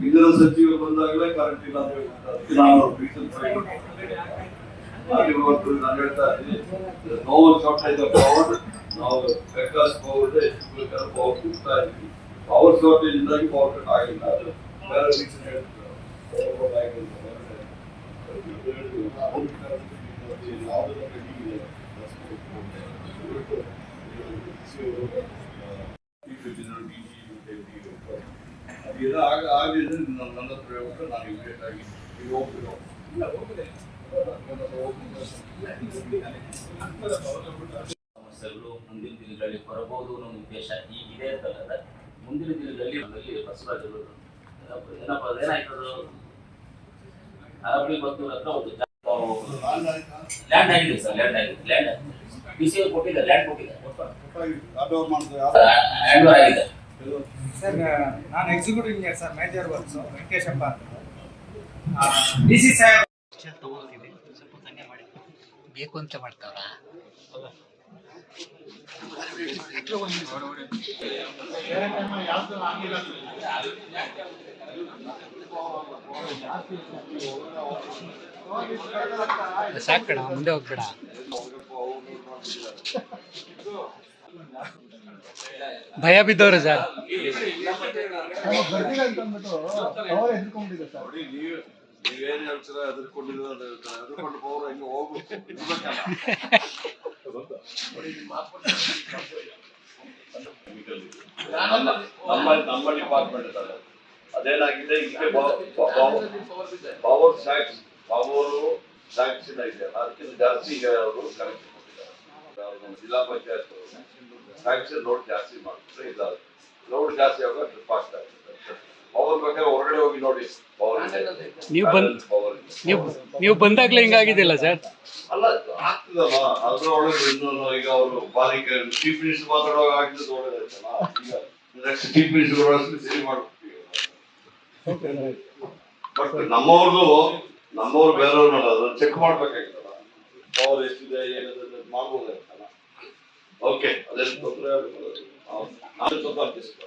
ಇಂಧನ ಸಚಿವರು ಬಂದಾಗಲೇ ಕರೆಂಟ್ ಇಲ್ಲ ಅಂತ ಹೇಳ್ತಾರೆ ನಾನು reason find ಮಾಡಿ ಇವತ್ತು ನಾನು ಹೇಳ್ತಾ ಇದ್ದೀನಿ ನೋ ಶಾರ್ಟೇಜ್ ಆಫ್ ಪವರ್ ನಾವು ಬೇಕಾಸ್ ಪವರ್ ಎಷ್ಟು ಬೇಕಾದ್ರೆ ಪವರ್ ಕೊಡ್ತಾ ಇದ್ವಿ ಪವರ್ ಶಾರ್ಟೇಜ್ ಇಂದಾಗಿ ಪವರ್ ಕಟ್ ಆಗಿಲ್ಲ ಅದು ಬೇರೆ ರೀಸನ್ ಹೇಳ್ತಾರೆ ಇದು ಆಗ ಆಗಿದ್ರೆ ನನ್ನ ಪ್ರಯೋಗ ಹತ್ರ ಹೇಳ್ಬಿಟ್ಟು ನಾನು ಇಮಿಡಿಯೇಟ್ ಆಗಿ ಈಗ ಹೋಗ್ಬಿಡು ಇಲ್ಲ ಹೋಗಿದೆ ಸಮಸ್ಯೆಗಳು ಮುಂದಿನ ದಿನಗಳಲ್ಲಿ ಬರಬಹುದು ಅನ್ನೋ ಉದ್ದೇಶ ಈಗ ಇದೆ ಅಂತಲ್ಲ. ಮುಂದಿನ ದಿನಗಳಲ್ಲಿ ನಮ್ಮಲ್ಲಿ ಬಸವರಾಜರು ಏನಪ್ಪ ಏನಾಯ್ತದು? ಅರಬಳಿ ಬತ್ತೂರ್ ಹತ್ರ ಒಂದು ಲ್ಯಾಂಡ್ ಆಗಿದೆ ಸರ್ ಲ್ಯಾಂಡ್ ಆಗಿದೆ ಲ್ಯಾಂಡ್ ಡಿ ಸಿ ಕೊಟ್ಟಿದ್ದಾರೆ ಲ್ಯಾಂಡ್ ಕೊಟ್ಟಿದ್ದಾರೆ. ಯಾರು ಹ್ಯಾಂಡ್ ಓವರ್ ಆಗಿದೆ. ಸರ್ ನಾನು executive engineer sir major works Venkateshappa ಅಂತ. ಡಿ ಸಿ ಸಾಹೇಬ್ ಬೇಕು ಅಂತ ಮಾಡ್ತಾವ್ರ? ಸಾಕಣ ಮುಂದೆ ಹೋಗ್ಬೇಡ. ಹೆಂಗೆ ಬಿದ್ದವ್ರೆ ಸರ್ ನಮ್ಮ ಡಿಪಾರ್ಟ್ಮೆಂಟ್ ಅದೇನಾಗಿದೆ ಇದಕ್ಕೆ ಪವರ್ ಸ್ಯಾಕ್ಸ್ ಪವರ್ ಟ್ಯಾಕ್ಸ್ ಇದೆ ಅದಕ್ಕಿಂತ ಜಾಸ್ತಿ ಈಗ ಅವರು ಕರೆಕ್ಟ್ ಜಿಲ್ಲಾ ಪಂಚಾಯತ್ ಸ್ಯಾಂಕ್ಷನ್ ಲೋಡ್ ಜಾಸ್ತಿ ಮಾಡ್ತಾರೆ ಇಲ್ಲ ಲೋಡ್ ಜಾಸ್ತಿ ಆಗುವಾಗ ಟ್ರಿಪ್ ಆಗ್ತಾ ಇದೆ ಪವರ್ ಬೇಕಾದ್ರೆ ಹೊರಗಡೆ ಹೋಗಿ ನೋಡಿ. ಪವರ್ ನೀವು ಬಂದ್- ನೀವು ನೀವು ಬಂದಾಗ್ಲೇ ಹಿಂಗಾಗಿದ್ದಿಲ್ಲ ಸರ್? ಅಲ್ಲ ಆಗ್ತದಲ್ಲ. ಅದ್ರೊಳಗೆ ಇನ್ನೊಂದು ಈಗ ಅವರು ಬಾರಿ ಚೀಫ್ ಮಿನಿಸ್ಟರ್ ಮಾತಾಡುವಾಗ ಆಗಿದ್ದು ಒಳ್ಳೇದಾಯ್ತಲ್ಲ ಈಗ ನೆಕ್ಸ್ಟ್ ಚೀಫ್ ಮಿನಿಸ್ಟರ್ ಒಳಗೆ ಸರಿ ಮಾಡ್ಬಿಡ್ತೀವಿ ಬಟ್ ನಮ್ಮವ್ರದ್ದು ನಮ್ಮವ್ರು ಬೇರೆಯವ್ರು ನೋಡೋದು ಚೆಕ್ ಮಾಡ್ಬೇಕಾಗಿತ್ತಲ್ಲ ಪವರ್ ಎಷ್ಟಿದೆ ಏನಿದೆ Okay, let's go to our, our, our participant.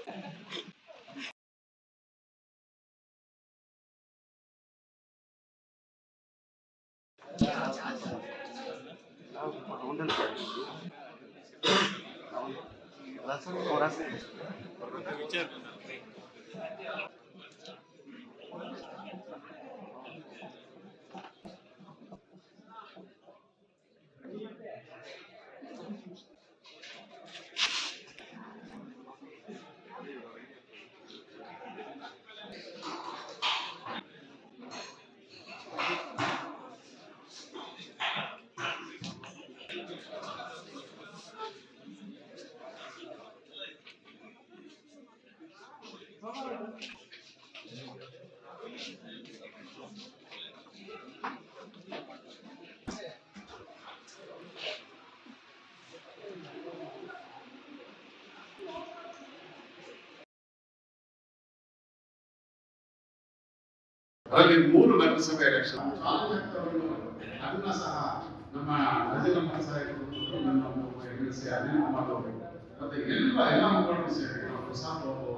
विचार ಅದರಲ್ಲಿ ಮೂರು ನಗರಸಭೆ ಎಲೆಕ್ಷನ್ ಅದನ್ನ ಸಹ ನಮ್ಮ ರಾಜೀನಾಮಾ ಸಾಹೇಬರು ನನ್ನ ಎದುರಿಸಿ ಅನಿಲ್ ಕುಮಾರ್ ಅವರು ಮತ್ತೆ ಎಲ್ಲ ಎಲ್ಲ ಮುಖಂಡರು ಸೇರಿ ನಾವು